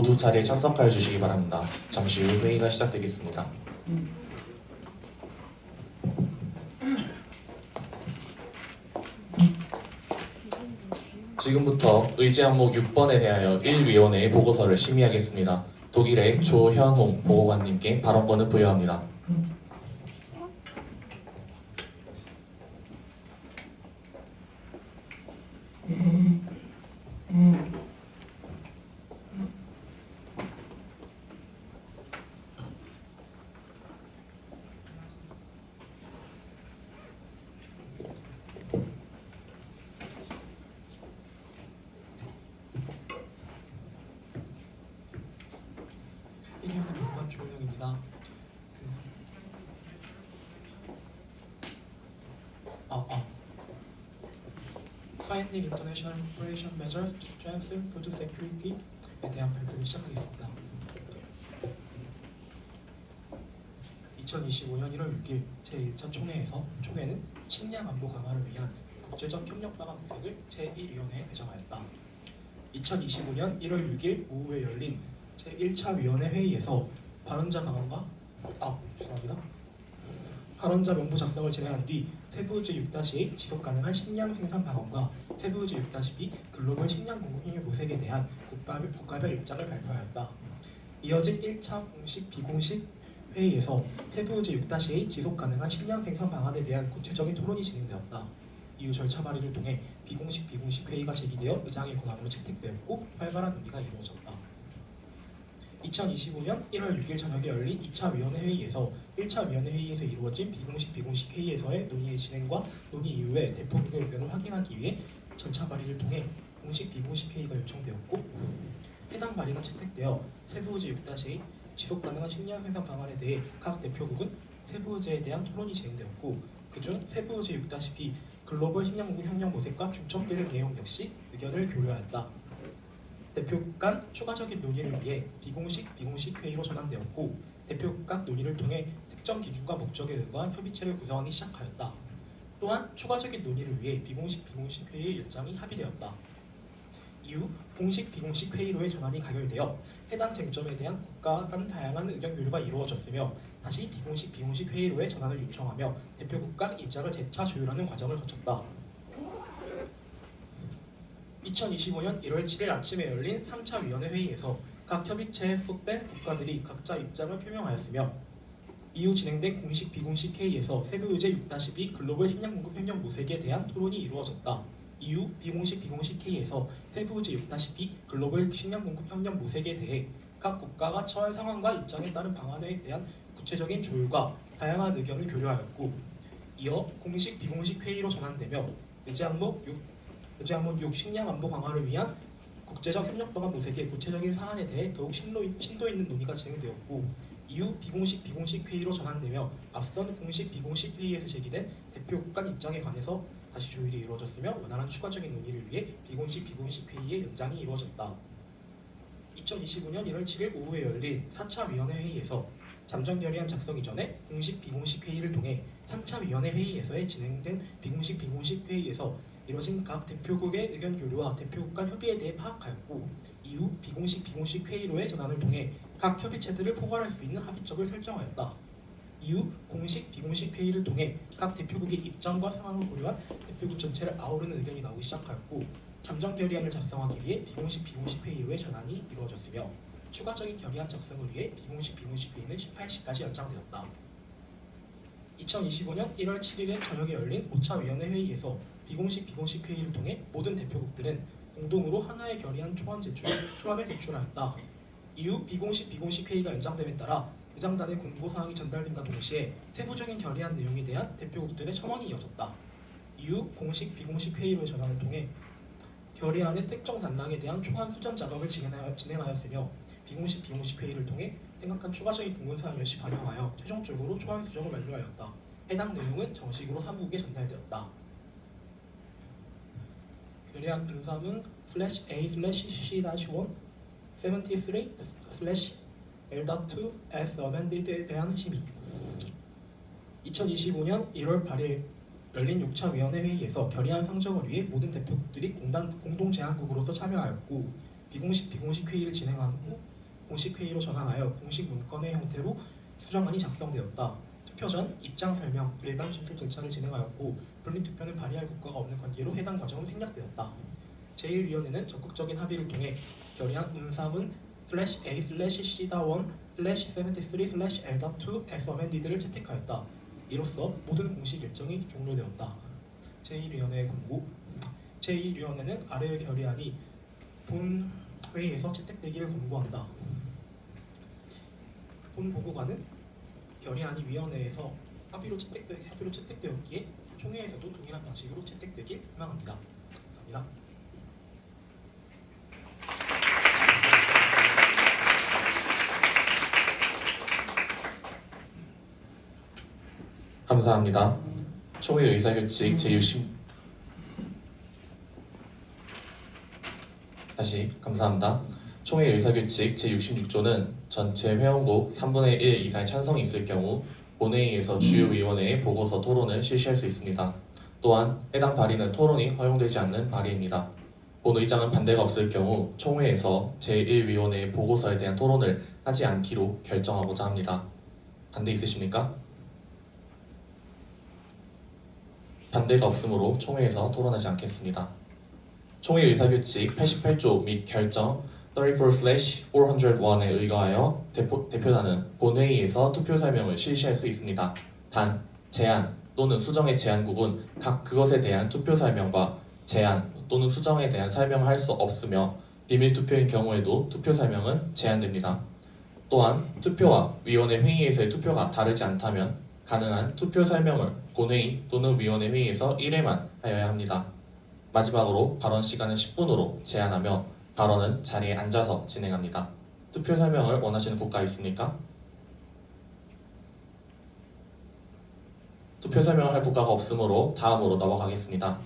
모두 자리에 착석하여 주시기 바랍니다. 잠시 후 회의가 시작되겠습니다. 지금부터 의제 항목 6번에 대하여 1위원회의 보고서를 심의하겠습니다. 독일의 조현홍 보고관님께 발언권을 부여합니다. 일위원회 보관 조영입니다. 그... 아, 아. Finding International Cooperation Measures to Strengthen Food Security에 대한 발표를 시작하겠습니다. 2025년 1월 6일 제1차 총회에서 총회는 식량 안보 강화를 위한 국제적 협력 방안 모색을 제1위원회에 배정하였다. 2025년 1월 6일 오후에 열린 제1차 위원회 회의에서 발언자 강화가 아 죄송합니다. 발언자 명부 작성을 진행한 뒤 세부우주 6-A 지속 가능한 식량 생산 방안과 세부우주 6-B 글로벌 식량 공급 협력 모색에 대한 국가별, 국가별 입장을 발표하였다. 이어진 1차 공식 비공식 회의에서 세부우주 6-A 지속 가능한 식량 생산 방안에 대한 구체적인 토론이 진행되었다. 이후 절차 발의를 통해 비공식 비공식 회의가 제기되어 의장의 권한으로 채택되었고 활발한 논의가 이루어졌다. 2025년 1월 6일 저녁에 열린 2차 위원회 회의에서 1차 위원회 회의에서 이루어진 비공식 비공식 회의에서의 논의의 진행과 논의 이후에 대표국의 의견을 확인하기 위해 절차 발의를 통해 공식 비공식 회의가 요청되었고 해당 발의가 채택되어 세부의제 6-A 지속 가능한 식량 생산 방안에 대해 각 대표국은 세부의제에 대한 토론이 진행되었고 그중 세부의제 6-B 글로벌 식량 공급 협력 모색과 중첩되는 내용 역시 의견을 교류하였다. 대표국 간 추가적인 논의를 위해 비공식 비공식 회의로 전환되었고 대표국 간 논의를 통해 특정 기준과 목적에 의거한 협의체를 구성하기 시작하였다. 또한 추가적인 논의를 위해 비공식 비공식 회의의 연장이 합의되었다. 이후 공식 비공식 회의로의 전환이 가결되어 해당 쟁점에 대한 국가 간 다양한 의견 교류가 이루어졌으며 다시 비공식 비공식 회의로의 전환을 요청하며 대표국 간 입장을 재차 조율하는 과정을 거쳤다. 2025년 1월 7일 아침에 열린 3차 위원회 회의에서 각 협의체에 속된 국가들이 각자 입장을 표명하였으며 이후 진행된 공식 비공식 회의에서 세부 의제 6-B 글로벌 식량 공급 협력 모색에 대한 토론이 이루어졌다. 이후 비공식 비공식 회의에서 세부 의제 6-B 글로벌 식량 공급 협력 모색에 대해 각 국가가 처한 상황과 입장에 따른 방안에 대한 구체적인 조율과 다양한 의견을 교류하였고 이어 공식 비공식 회의로 전환되며 의제 항목 6 의제 항목 6 식량 안보 강화를 위한 국제적 협력 방안 모색의 구체적인 사안에 대해 더욱 심도, 심도 있는 논의가 진행되었고 이후 비공식 비공식 회의로 전환되며 앞선 공식 비공식 회의에서 제기된 대표 국 간 입장에 관해서 다시 조율이 이루어졌으며 원활한 추가적인 논의를 위해 비공식 비공식 회의의 연장이 이루어졌다. 2025년 1월 7일 오후에 열린 4차 위원회 회의에서 잠정 결의안 작성 이전에 공식 비공식 회의를 통해 3차 위원회 회의에서의 진행된 비공식 비공식 회의에서 이뤄진 각 대표국의 의견 교류와 대표국 간 협의에 대해 파악하였고 이후 비공식 비공식 회의로의 전환을 통해 각 협의 체들을 포괄할 수 있는 합의점을 설정하였다. 이후 공식 비공식 회의를 통해 각 대표국의 입장과 상황을 고려한 대표국 전체를 아우르는 의견이 나오기 시작하였고 잠정 결의안을 작성하기 위해 비공식 비공식 회의로의 전환이 이루어졌으며 추가적인 결의안 작성을 위해 비공식 비공식 회의는 18시까지 연장되었다. 2025년 1월 7일에 저녁에 열린 5차 위원회 회의에서 비공식 비공식 회의를 통해 모든 대표국들은 공동으로 하나의 결의안 초안 제출 초안을 제출하였다. 이후 비공식 비공식 회의가 연장됨에 따라 의장단의 공고 사항이 전달됨과 동시에 세부적인 결의안 내용에 대한 대표국들의 첨언이 이어졌다. 이후 공식 비공식 회의로의 전환을 통해 결의안의 특정 단락에 대한 초안 수정 작업을 진행하였으며 비공식 비공식 회의를 통해 생각한 추가적인 공문 사항 역시 반영하여 최종적으로 초안 수정을 완료하였다. 해당 내용은 정식으로 사무국에 전달되었다. 결의안 분사문 slash a slash c dash 1 73 slash l.2 as amended에 대한 심의 2025년 1월 8일 열린 6차 위원회 회의에서 결의안 상정을 위해 모든 대표국들이 공단, 공동 제안국으로서 참여하였고 비공식 비공식 회의를 진행한 후 공식 회의로 전환하여 공식 문건의 형태로 수정안이 작성되었다. 투표 전 입장 설명, 일반 심사 절차를 진행하였고 분리 투표는 발의할 국가가 없는 관계로 해당 과정은 생략되었다. 제1위원회는 적극적인 합의를 통해 결의안 운사문 A C다원 슬래시 73 슬래시 L.2 as amended를 채택하였다. 이로써 모든 공식 일정이 종료되었다. 제1위원회 공고 제1위원회는 아래의 결의안이 본 회의에서 채택되기를 권고한다. 본 보고관은 결의안이 위원회에서 합의로 채택되, 합의로 채택되었기에 총회에서도 동일한 방식으로 채택되길 희망합니다. 감사합니다. 감사합니다. 총회 의사규칙 제60 다시 감사합니다. 총회 의사규칙 제66조는 전체 회원국 3분의 1 이상의 찬성이 있을 경우 본회의에서 주요 위원회의 보고서 토론을 실시할 수 있습니다. 또한 해당 발의는 토론이 허용되지 않는 발의입니다. 본 의장은 반대가 없을 경우 총회에서 제1위원회의 보고서에 대한 토론을 하지 않기로 결정하고자 합니다. 반대 있으십니까? 반대가 없으므로 총회에서 토론하지 않겠습니다. 총회 의사규칙 88조 및 결정 34/401에 의거하여 대표, 대표단은 본회의에서 투표 설명을 실시할 수 있습니다. 단 제안 또는 수정의 제안국은 각 그것에 대한 투표 설명과 제안 또는 수정에 대한 설명을 할 수 없으며 비밀 투표인 경우에도 투표 설명은 제한됩니다. 또한 투표와 위원회 회의에서의 투표가 다르지 않다면 가능한 투표 설명을 본회의 또는 위원회 회의에서 1회만 하여야 합니다. 마지막으로 발언 시간은 10분으로 제한하며 발언은 자리에 앉아서 진행합니다. 투표 설명을 원하시는 국가 있습니까? 투표 설명을 할 국가가 없으므로 다음으로 넘어가겠습니다.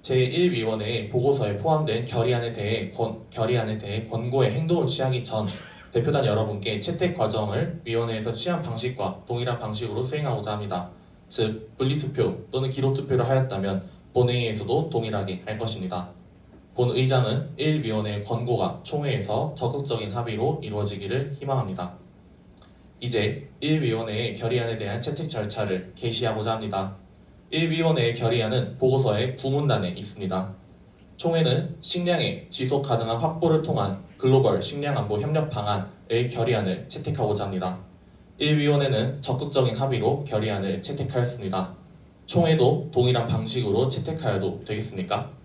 제1위원회의 보고서에 포함된 결의안에 대해 권, 결의안에 대해 권고의 행동을 취하기 전 대표단 여러분께 채택 과정을 위원회에서 취한 방식과 동일한 방식으로 수행하고자 합니다. 즉 분리투표 또는 기록투표를 하였다면 본회의에서도 동일하게 할 것입니다. 본 의장은 1위원회의 권고가 총회에서 적극적인 합의로 이루어지기를 희망합니다. 이제 1위원회의 결의안에 대한 채택 절차를 개시하고자 합니다. 1위원회의 결의안은 보고서의 구문단에 있습니다. 총회는 식량의 지속 가능한 확보를 통한 글로벌 식량 안보 협력 방안의 결의안을 채택하고자 합니다. 1위원회는 적극적인 합의로 결의안을 채택하였습니다. 총회도 동일한 방식으로 채택하여도 되겠습니까?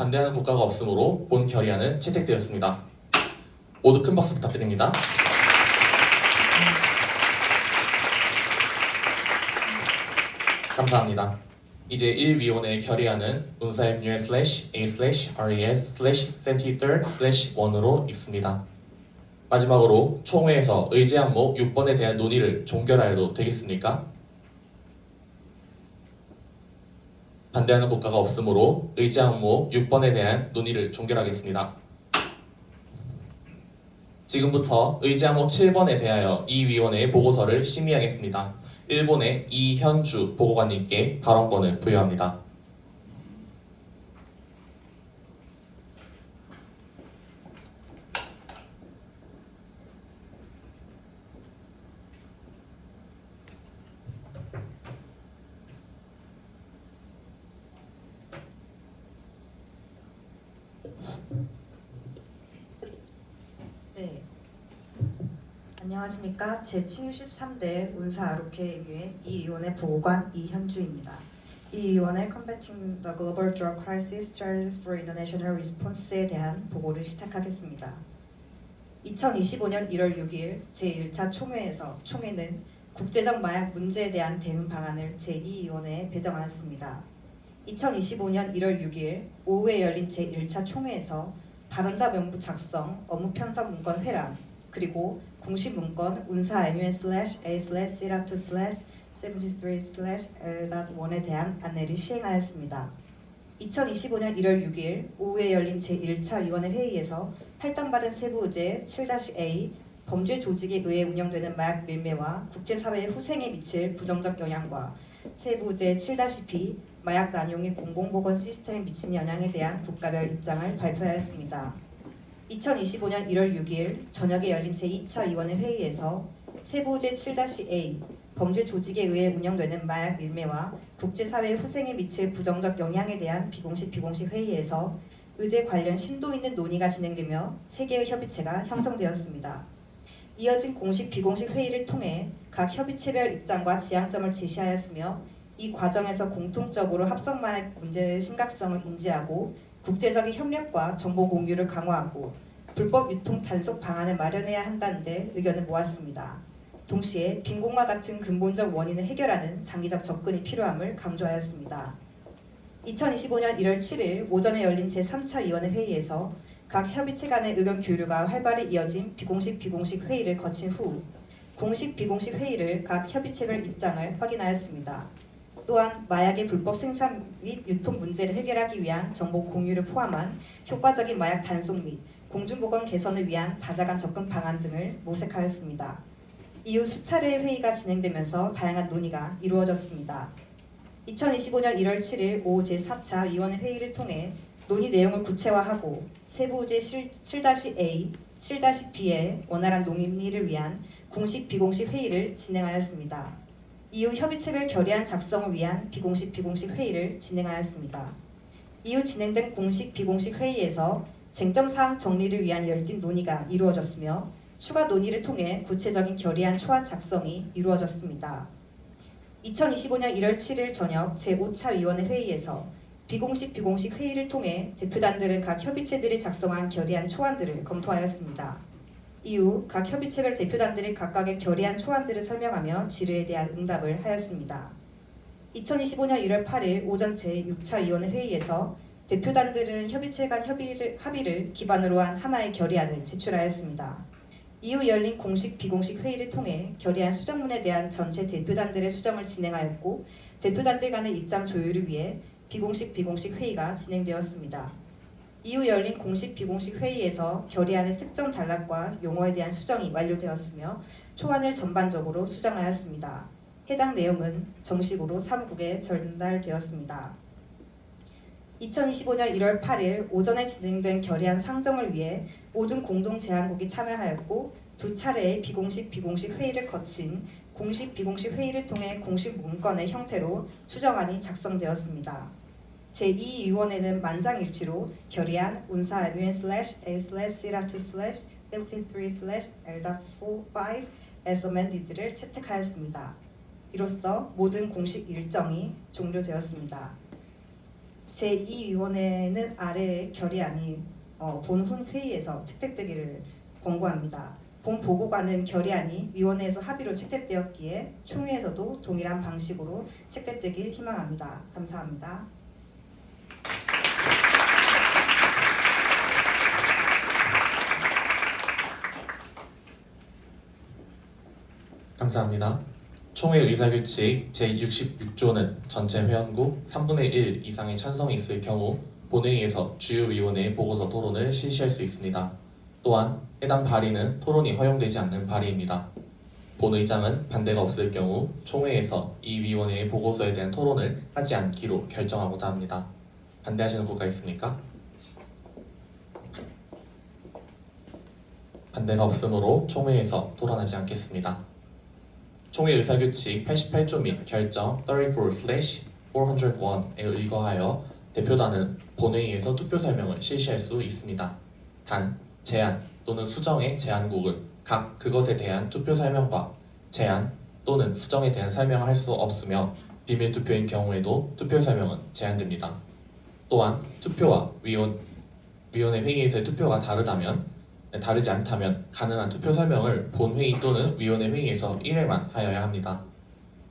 반대하는 국가가 없으므로 본 결의안은 채택되었습니다. 모두 큰 박수 부탁드립니다. 감사합니다. 이제 1위원회의 결의안은 문사협류의 slash a slash res slash 73 slash 1으로 있습니다. 마지막으로 총회에서 의제 항목 6번에 대한 논의를 종결하여도 되겠습니까? 반대하는 국가가 없으므로 의제 항목 6번에 대한 논의를 종결하겠습니다. 지금부터 의제 항목 7번에 대하여 이 위원회의 보고서를 심의하겠습니다. 일본의 이현주 보고관님께 발언권을 부여합니다. 네. 안녕하십니까. 제73대 운사 아로케 의회 이 의원의 보고관 이현주입니다. 이 의원의 Combating the Global Drug Crisis Strategies for International Response에 대한 보고를 시작하겠습니다. 2025년 1월 6일 제1차 총회에서 총회는 국제적 마약 문제에 대한 대응 방안을 제2위원회에 배정하였습니다. 2025년 1월 6일 오후에 열린 제1차 총회에서 발언자 명부 작성, 업무 편성 문건 회람, 그리고 공식 문건 운사 MUN slash A slash CIRA 2 slash 73 slash L.1에 대한 안내를 시행하였습니다. 2025년 1월 6일 오후에 열린 제1차 위원회 회의에서 할당받은 세부 의제 7-A 범죄 조직에 의해 운영되는 마약 밀매와 국제사회의 후생에 미칠 부정적 영향과 세부 의제 7-B 마약 남용이 공공보건 시스템에 미친 영향에 대한 국가별 입장을 발표하였습니다. 2025년 1월 6일 저녁에 열린 제2차 위원회 회의에서 세부제 7-A 범죄 조직에 의해 운영되는 마약 밀매와 국제사회 후생에 미칠 부정적 영향에 대한 비공식 비공식 회의에서 의제 관련 심도 있는 논의가 진행되며 세 개의 협의체가 형성되었습니다. 이어진 공식 비공식 회의를 통해 각 협의체별 입장과 지향점을 제시하였으며 이 과정에서 공통적으로 합성 마약 문제의 심각성을 인지하고 국제적인 협력과 정보 공유를 강화하고 불법 유통 단속 방안을 마련해야 한다는 데 의견을 모았습니다. 동시에 빈곤과 같은 근본적 원인을 해결하는 장기적 접근이 필요함을 강조하였습니다. 2025년 1월 7일 오전에 열린 제3차 위원회 회의에서 각 협의체 간의 의견 교류가 활발히 이어진 비공식 비공식 회의를 거친 후 공식 비공식 회의를 각 협의체별 입장을 확인하였습니다. 또한 마약의 불법 생산 및 유통 문제를 해결하기 위한 정보 공유를 포함한 효과적인 마약 단속 및 공중보건 개선을 위한 다자간 접근 방안 등을 모색하였습니다. 이후 수차례의 회의가 진행되면서 다양한 논의가 이루어졌습니다. 2025년 1월 7일 오후 제4차 위원회 회의를 통해 논의 내용을 구체화하고 세부제 7-A, 7-B의 원활한 논의를 위한 공식 비공식 회의를 진행하였습니다. 이후 협의체별 결의안 작성을 위한 비공식 비공식 회의를 진행하였습니다. 이후 진행된 공식 비공식 회의에서 쟁점 사항 정리를 위한 열띤 논의가 이루어졌으며 추가 논의를 통해 구체적인 결의안 초안 작성이 이루어졌습니다. 2025년 1월 7일 저녁 제5차 위원회 회의에서 비공식 비공식 회의를 통해 대표단들은 각 협의체들이 작성한 결의안 초안들을 검토하였습니다. 이후 각 협의체별 대표단들이 각각의 결의안 초안들을 설명하며 질의에 대한 응답을 하였습니다. 2025년 1월 8일 오전 제6차 위원회 회의에서 대표단들은 협의체 간 협의를, 합의를 기반으로 한 하나의 결의안을 제출하였습니다. 이후 열린 공식 비공식 회의를 통해 결의안 수정문에 대한 전체 대표단들의 수정을 진행하였고 대표단들 간의 입장 조율을 위해 비공식 비공식 회의가 진행되었습니다. 이후 열린 공식 비공식 회의에서 결의안의 특정 단락과 용어에 대한 수정이 완료되었으며 초안을 전반적으로 수정하였습니다. 해당 내용은 정식으로 사무국에 전달되었습니다. 2025년 1월 8일 오전에 진행된 결의안 상정을 위해 모든 공동 제안국이 참여하였고 두 차례의 비공식 비공식 회의를 거친 공식 비공식 회의를 통해 공식 문건의 형태로 수정안이 작성되었습니다. 제2위원회는 만장일치로 결의안 운사 MUN slash A slash CIRA2 slash 73 slash LDA5 as amended를 채택하였습니다. 이로써 모든 공식 일정이 종료되었습니다. 제2위원회는 아래의 결의안이 어, 본훈 회의에서 채택되기를 권고합니다. 본 보고관은 결의안이 위원회에서 합의로 채택되었기에 총회에서도 동일한 방식으로 채택되길 희망합니다. 감사합니다. 감사합니다. 총회 의사규칙 제66조는 전체 회원국 3분의 1 이상의 찬성이 있을 경우 본회의에서 주요 위원회의 보고서 토론을 실시할 수 있습니다. 또한 해당 발의는 토론이 허용되지 않는 발의입니다. 본의장은 반대가 없을 경우 총회에서 이 위원회의 보고서에 대한 토론을 하지 않기로 결정하고자 합니다. 반대하시는 국가 있습니까? 반대가 없으므로 총회에서 토론하지 않겠습니다. 총회 의사규칙 88조 및 결정 34/401에 의거하여 대표단은 본회의에서 투표 설명을 실시할 수 있습니다. 단 제안 또는 수정의 제안국은 각 그것에 대한 투표 설명과 제안 또는 수정에 대한 설명을 할 수 없으며 비밀 투표인 경우에도 투표 설명은 제한됩니다. 또한 투표와 위원 위원회 회의에서의 투표가 다르다면 다르지 않다면 가능한 투표 설명을 본 회의 또는 위원회 회의에서 1회만 하여야 합니다.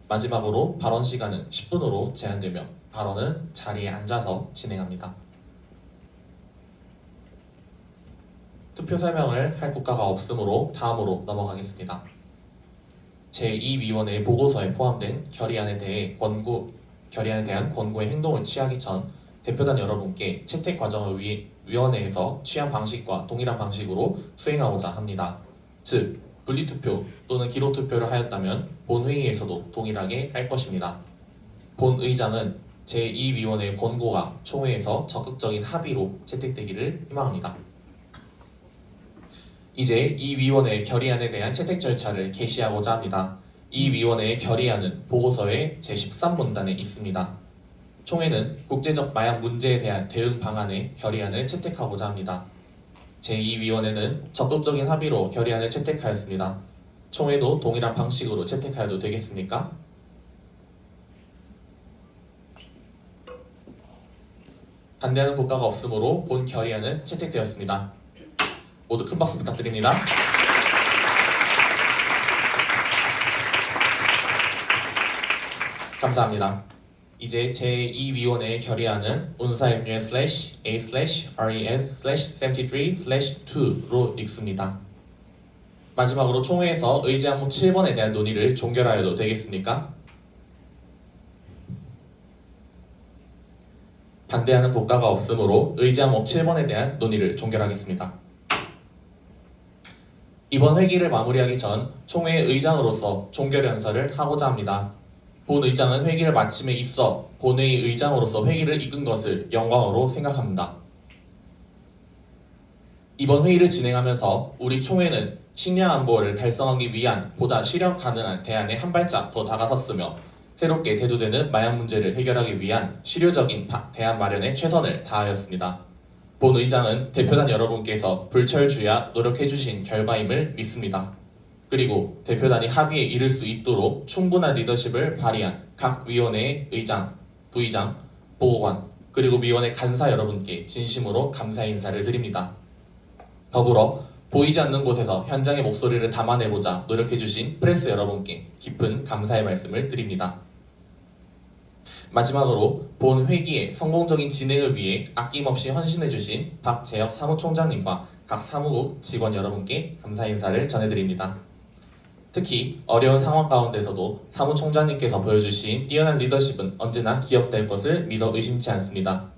마지막으로 발언 시간은 10분으로 제한되며 발언은 자리에 앉아서 진행합니다. 투표 설명을 할 국가가 없으므로 다음으로 넘어가겠습니다. 제2위원회의 보고서에 포함된 결의안에 대해 권고 결의안에 대한 권고의 행동을 취하기 전 대표단 여러분께 채택 과정을 위, 위원회에서 취한 방식과 동일한 방식으로 수행하고자 합니다. 즉 분리투표 또는 기록투표를 하였다면 본 회의에서도 동일하게 할 것입니다. 본 의장은 제2위원회의 권고가 총회에서 적극적인 합의로 채택되기를 희망합니다. 이제 이 위원회의 결의안에 대한 채택 절차를 개시하고자 합니다. 이 위원회의 결의안은 보고서의 제13문단에 있습니다. 총회는 국제적 마약 문제에 대한 대응 방안의 결의안을 채택하고자 합니다. 제2위원회는 적극적인 합의로 결의안을 채택하였습니다. 총회도 동일한 방식으로 채택하여도 되겠습니까? 반대하는 국가가 없으므로 본 결의안은 채택되었습니다. 모두 큰 박수 부탁드립니다. 감사합니다. 이제 제2위원회의 결의안은 운사임류의 slash a slash res slash 73 slash 2로 읽습니다. 마지막으로 총회에서 의지 항목 7번에 대한 논의를 종결하여도 되겠습니까? 반대하는 국가가 없으므로 의지 항목 7번에 대한 논의를 종결하겠습니다. 이번 회기를 마무리하기 전 총회 의장으로서 종결 연설을 하고자 합니다. 본 의장은 회기를 마침에 있어 본회의 의장으로서 회기를 이끈 것을 영광으로 생각합니다. 이번 회의를 진행하면서 우리 총회는 식량 안보를 달성하기 위한 보다 실현 가능한 대안에 한 발짝 더 다가섰으며 새롭게 대두되는 마약 문제를 해결하기 위한 실효적인 바- 대안 마련에 최선을 다하였습니다. 본 의장은 대표단 여러분께서 불철주야 노력해주신 결과임을 믿습니다. 그리고 대표단이 합의에 이를 수 있도록 충분한 리더십을 발휘한 각 위원회의 의장, 부의장, 보고관, 그리고 위원회 간사 여러분께 진심으로 감사 인사를 드립니다. 더불어 보이지 않는 곳에서 현장의 목소리를 담아내고자 노력해주신 프레스 여러분께 깊은 감사의 말씀을 드립니다. 마지막으로 본 회기의 성공적인 진행을 위해 아낌없이 헌신해주신 박재혁 사무총장님과 각 사무국 직원 여러분께 감사 인사를 전해드립니다. 특히 어려운 상황 가운데서도 사무총장님께서 보여주신 뛰어난 리더십은 언제나 기억될 것을 믿어 의심치 않습니다.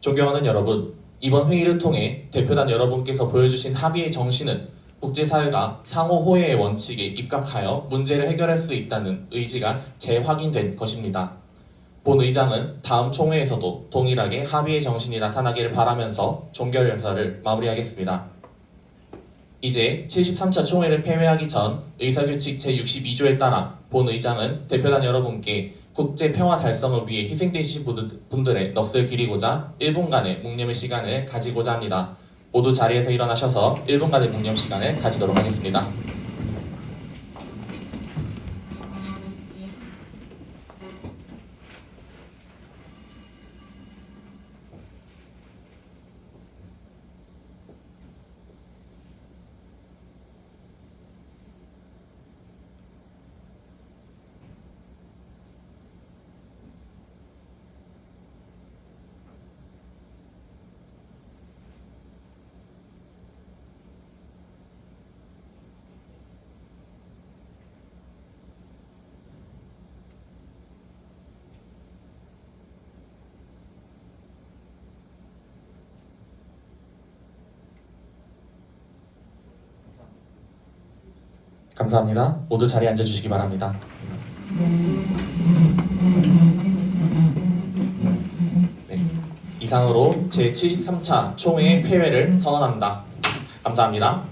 존경하는 여러분, 이번 회의를 통해 대표단 여러분께서 보여주신 합의의 정신은 국제사회가 상호 호혜의 원칙에 입각하여 문제를 해결할 수 있다는 의지가 재확인된 것입니다. 본 의장은 다음 총회에서도 동일하게 합의의 정신이 나타나기를 바라면서 종결 연설을 마무리하겠습니다. 이제 73차 총회를 폐회하기 전 의사규칙 제62조에 따라 본 의장은 대표단 여러분께 국제 평화 달성을 위해 희생되신 분들- 분들의 넋을 기리고자 1분간의 묵념의 시간을 가지고자 합니다. 모두 자리에서 일어나셔서 1분간의 묵념 시간을 가지도록 하겠습니다. 감사합니다. 모두 자리에 앉아주시기 바랍니다. 네, 이상으로 제73차 총회의 폐회를 선언합니다. 감사합니다.